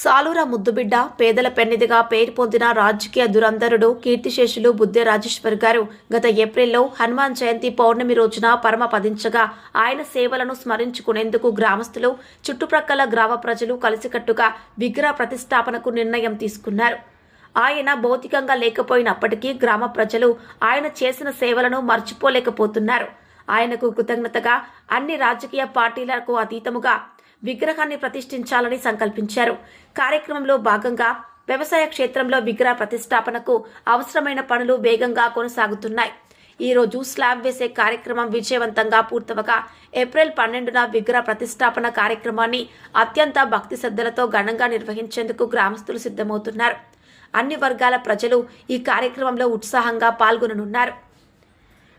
సాలూర ముద్దుబిడ్డ పేదల పెన్నిదిగా పేరు పొందిన రాజకీయ దురంధరుడు కీర్తిశేషులు బుద్ధే రాజేశ్వర్ గారు గత ఏప్రిల్లో హనుమాన్ జయంతి పౌర్ణమి రోజున పరమ పదించగా ఆయన సేవలను స్మరించుకునేందుకు గ్రామస్తులు చుట్టుప్రక్కల గ్రామ ప్రజలు కలిసికట్టుగా విగ్రహ ప్రతిష్టాపనకు నిర్ణయం తీసుకున్నారు. ఆయన భౌతికంగా లేకపోయినప్పటికీ గ్రామ ప్రజలు ఆయన చేసిన సేవలను మర్చిపోలేకపోతున్నారు. ఆయనకు కృతజ్ఞతగా అన్ని రాజకీయ పార్టీలకు అతీతముగా విగ్రహాన్ని ప్రతిష్ఠించాలని సంకల్పించారు. కార్యక్రమంలో భాగంగా వ్యవసాయ క్షేత్రంలో విగ్రహ ప్రతిష్టాపనకు అవసరమైన పనులు వేగంగా కొనసాగుతున్నాయి. ఈ రోజు స్లాబ్ వేసే కార్యక్రమం విజయవంతంగా పూర్తవగా ఏప్రిల్ పన్నెండున విగ్రహ ప్రతిష్టాపన కార్యక్రమాన్ని అత్యంత భక్తి శ్రద్ధలతో ఘనంగా నిర్వహించేందుకు గ్రామస్తులు సిద్ధమవుతున్నారు. అన్ని వర్గాల ప్రజలు ఈ కార్యక్రమంలో ఉత్సాహంగా పాల్గొననున్నారు.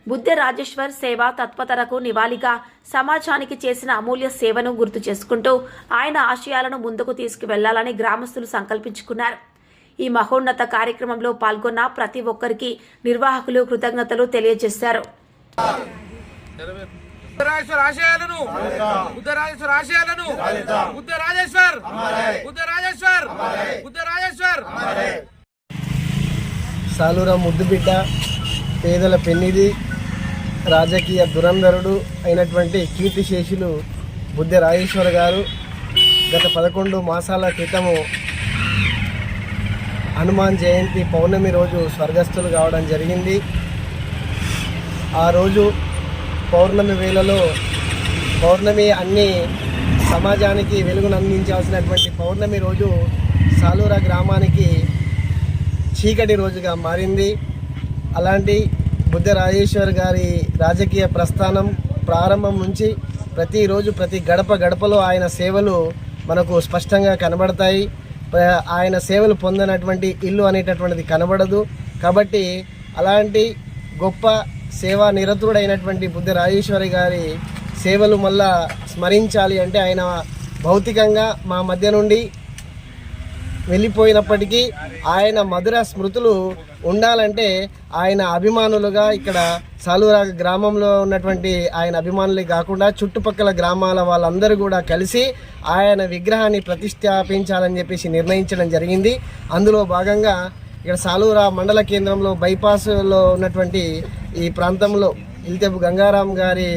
బుద్ధ రాజేశ్వర్ సేవ తత్పరతకు నివాళిగా సమాజానికి చేసిన అమూల్య సేవను గుర్తు చేసుకుంటూ ఆయన ఆశయాలను ముందుకు తీసుకువెళ్ళాలని గ్రామస్తులు సంకల్పించుకున్నారు. ఈ మహోన్నత కార్యక్రమంలో పాల్గొన్న ప్రతి ఒక్కరికి నిర్వాహకులు కృతజ్ఞతలు తెలియజేశారు. బుద్ధరాజేశ్వర్ ఆశయాలను బుద్ధరాజేశ్వర్ ఆశయాలను బుద్ధ రాజేశ్వర్ బుద్ధ రాజేశ్వర్ బుద్ధ రాజేశ్వర్ సాలూర ముద్దుబిడ్డ పేదల పెన్నిది రాజకీయ దురంధరుడు అయినటువంటి కీర్తిశేషులు బుద్ధ రాజేశ్వర గారు గత పదకొండు మాసాల క్రితము హనుమాన్ జయంతి పౌర్ణమి రోజు స్వర్గస్థులు కావడం జరిగింది. ఆ రోజు పౌర్ణమి వేళలో పౌర్ణమి అన్ని సమాజానికి వెలుగును అందించాల్సినటువంటి పౌర్ణమి రోజు సాలూర గ్రామానికి చీకటి రోజుగా మారింది. అలాంటి బుద్ధ రాజేశ్వర్ గారి రాజకీయ ప్రస్థానం ప్రారంభం నుంచి ప్రతిరోజు ప్రతి గడప గడపలో ఆయన సేవలు మనకు స్పష్టంగా కనబడతాయి. ఆయన సేవలు పొందినటువంటి ఇల్లు అనేటటువంటిది కనబడదు. కాబట్టి అలాంటి గొప్ప సేవా నిరతుడైనటువంటి బుద్ధ రాజేశ్వరి గారి సేవలు మళ్ళా స్మరించాలి అంటే ఆయన భౌతికంగా మా మధ్య నుండి వెళ్ళిపోయినప్పటికీ ఆయన మధుర స్మృతులు ఉండాలంటే ఆయన అభిమానులుగా ఇక్కడ సాలూరా గ్రామంలో ఉన్నటువంటి ఆయన అభిమానులే కాకుండా చుట్టుపక్కల గ్రామాల వాళ్ళందరూ కూడా కలిసి ఆయన విగ్రహాన్ని ప్రతిష్టాపించాలని చెప్పేసి నిర్ణయించడం జరిగింది. అందులో భాగంగా ఇక్కడ సాలూరా మండల కేంద్రంలో బైపాస్లో ఉన్నటువంటి ఈ ప్రాంతంలో ఇల్తెబు గంగారాం గారి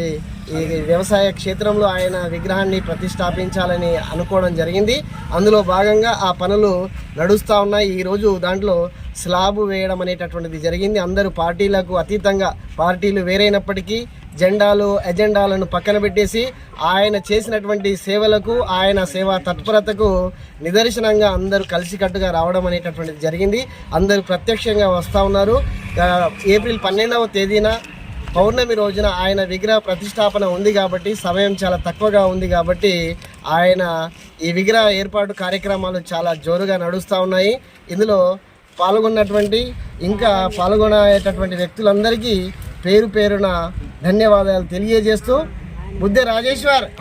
ఈ వ్యవసాయ క్షేత్రంలో ఆయన విగ్రహాన్ని ప్రతిష్టాపించాలని అనుకోవడం జరిగింది. అందులో భాగంగా ఆ పనులు నడుస్తూ ఉన్నాయి. ఈరోజు దాంట్లో స్లాబ్ వేయడం అనేటటువంటిది జరిగింది. అందరూ పార్టీలకు అతీతంగా పార్టీలు వేరైనప్పటికీ జెండాలు ఎజెండాలను పక్కన పెట్టేసి ఆయన చేసినటువంటి సేవలకు ఆయన సేవా తత్పరతకు నిదర్శనంగా అందరూ కలిసికట్టుగా రావడం అనేటటువంటిది జరిగింది. అందరూ ప్రత్యక్షంగా వస్తూ ఉన్నారు. ఏప్రిల్ పన్నెండవ తేదీన పౌర్ణమి రోజున ఆయన విగ్రహ ప్రతిష్టాపన ఉంది కాబట్టి సమయం చాలా తక్కువగా ఉంది కాబట్టి ఆయన ఈ విగ్రహ ఏర్పాటు కార్యక్రమాలు చాలా జోరుగా నడుస్తూ ఉన్నాయి. ఇందులో పాల్గొన్నటువంటి ఇంకా పాల్గొనేటటువంటి వ్యక్తులందరికీ పేరు పేరున ధన్యవాదాలు తెలియజేస్తూ బుద్ధ రాజేశ్వర్!